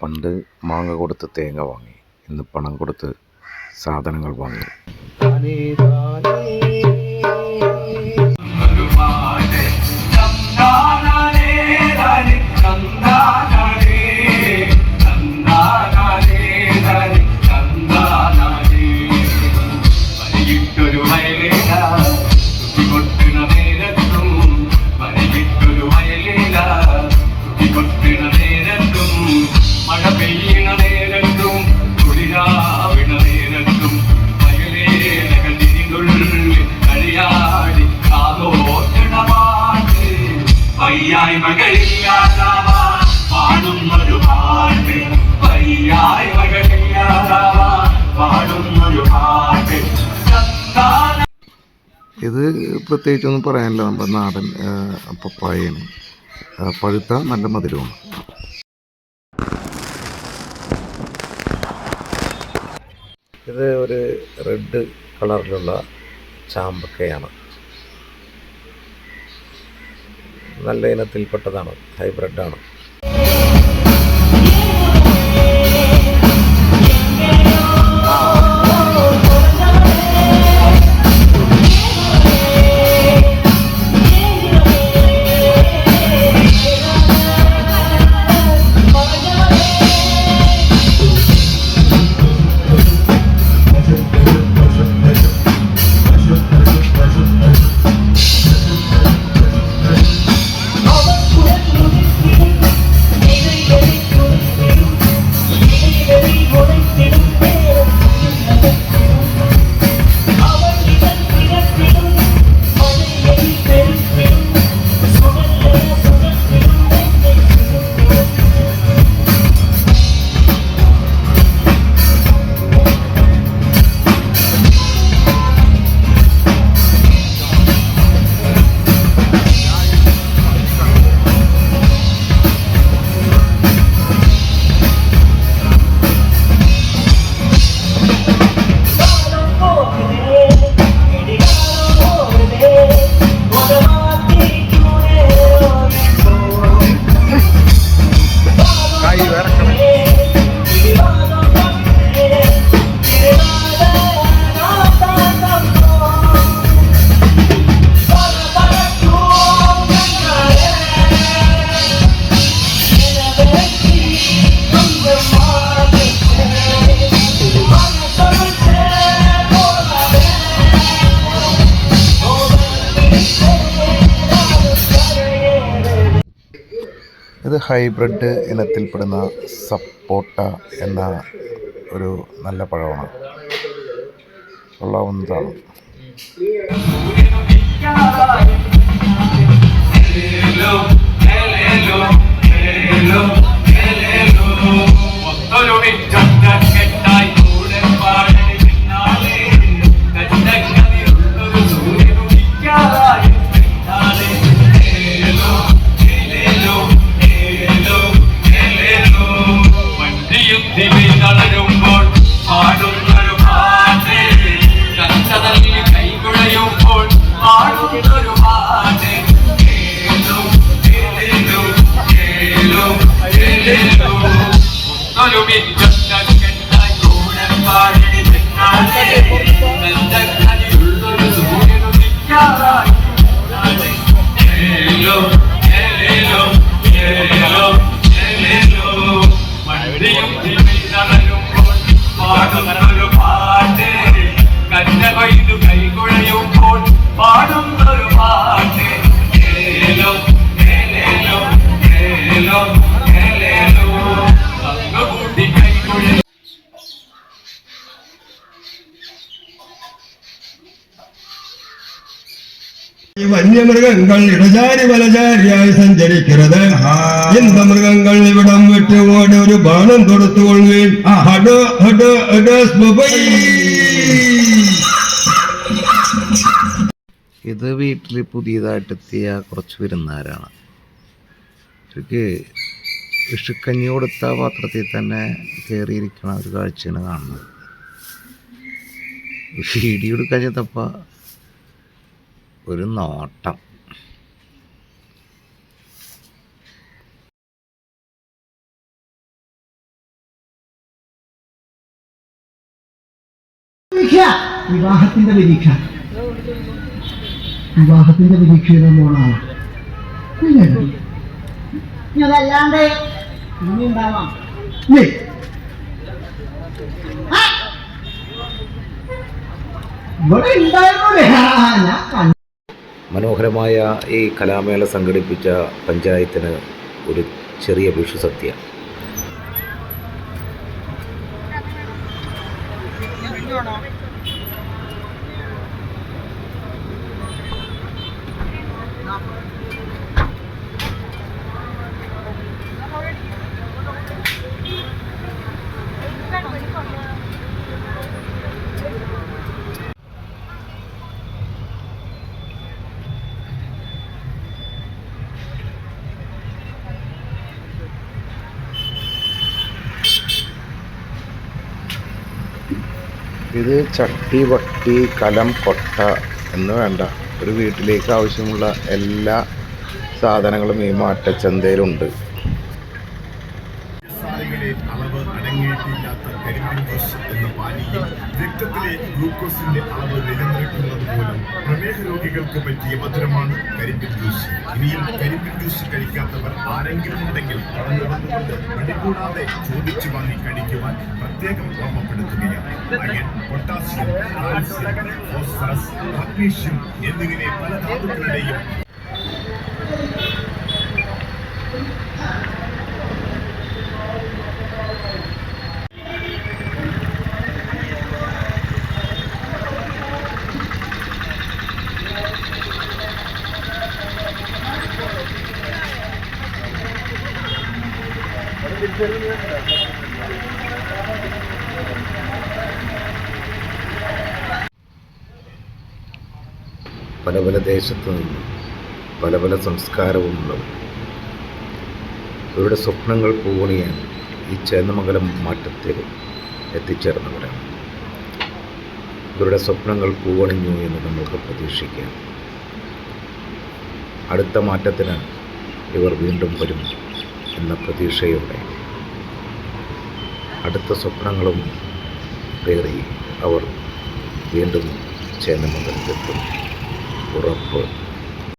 പണ്ട് മാങ്ങ കൊടുത്ത് തേങ്ങ വാങ്ങി ഇന്ന് പണം കൊടുത്ത് സാധനങ്ങൾ വാങ്ങി. ഇത് പ്രത്യേകിച്ചൊന്നും പറയാനില്ല. നമ്മുടെ നാടൻ പപ്പായയാണ്. പഴുത്ത നല്ല മധുരമാണ്. ഇത് ഒരു റെഡ് കളറിലുള്ള ചാമ്പക്കയാണ്. നല്ല ഇനത്തിൽപ്പെട്ടതാണ് ഹൈബ്രിഡാണ് ഇത് ഹൈബ്രിഡ് ഇനത്തിൽപ്പെടുന്ന സപ്പോട്ട എന്ന ഒരു നല്ല പഴമാണ്. കൊള്ളാവുന്നതാണ്. ഈ വന്യമൃഗങ്ങൾ ഇടചാരി വലചാരിയായി സഞ്ചരിക്കരുത്. എന്ത മൃഗങ്ങൾ ഇവിടം വിട്ട് ഓടി ഒരു ബാണം തൊടുത്തുകൊള്ളുകയും. ഇത് വീട്ടിൽ പുതിയതായിട്ടെത്തിയ കുറച്ച് വിരുന്നുകാരാണ്. ഇവർക്ക് വിഷുക്കഞ്ഞി കൊടുത്ത പാത്രത്തിൽ തന്നെ കയറിയിരിക്കണ ഒരു കാഴ്ചയാണ് കാണുന്നത്. വീഡിയോ എടുക്കാൻ ചെന്നപ്പോൾ ഒരു നോട്ടം. വിവാഹത്തിന്റെ പരീക്ഷ വിവാഹത്തിന്റെ പരീക്ഷയുടെ മോളാണ്. അതല്ലാണ്ട് ഇനി ഉണ്ടാവാം. ഇവിടെ ഉണ്ടായിരുന്നോടെ? ഞാൻ മനോഹരമായ ഈ കലാമേള സംഘടിപ്പിച്ച പഞ്ചായത്തിന് ഒരു ചെറിയ വിഷുസത്യ ഇത് ചട്ടി വട്ടി കലം കൊട്ട എന്ന് വേണ്ട. ഒരു വീട്ടിലേക്ക് ആവശ്യമുള്ള എല്ലാ സാധനങ്ങളും ഈ മാറ്റച്ചന്തയിലുണ്ട്. സാരികളെ അളവ് അടങ്ങിയിട്ടില്ലാത്ത കരിമ്പിൻ ജ്യൂസ് എന്ന പാനീയം രക്തത്തിലെ ഗ്ലൂക്കോസിന്റെ അളവ് നിലനിർത്തുന്നത് മൂലം പ്രമേഹ രോഗികൾക്ക് പറ്റിയ മധുരമാണ് കരിമ്പിൻ ജ്യൂസ്. ഇനിയും കരിമ്പിൻ ജ്യൂസ് കഴിക്കാത്തവർ ആരെങ്കിലും ഉണ്ടെങ്കിൽ കടന്നു വന്നുകൊണ്ട് മടികൂടാതെ ചോദിച്ചു വാങ്ങി കഴിക്കുവാൻ പ്രത്യേകം ഓർമ്മപ്പെടുത്തുകയാണ്. പൊട്ടാസ്യം കാൽസ്യം എന്നിങ്ങനെ പല ധാതുക്കളുടെയും പല പല ദേശത്തു നിന്നും പല പല സംസ്കാരവുമുള്ളവർ ഇവരുടെ സ്വപ്നങ്ങൾ പൂവണിയാൻ ഈ ചേന്നമംഗലം മാറ്റത്തിൽ എത്തിച്ചേർന്നവരാണ്. ഇവരുടെ സ്വപ്നങ്ങൾ പൂവണിഞ്ഞു എന്ന് നമ്മൾക്ക് പ്രതീക്ഷിക്കാം. അടുത്ത മാറ്റത്തിന് ഇവർ വീണ്ടും വരും എന്ന പ്രതീക്ഷയോടെ അടുത്ത സ്വപ്നങ്ങളും പേറി അവർ വീണ്ടും ചേന്നമംഗലത്തെത്തും. ഉറപ്പ്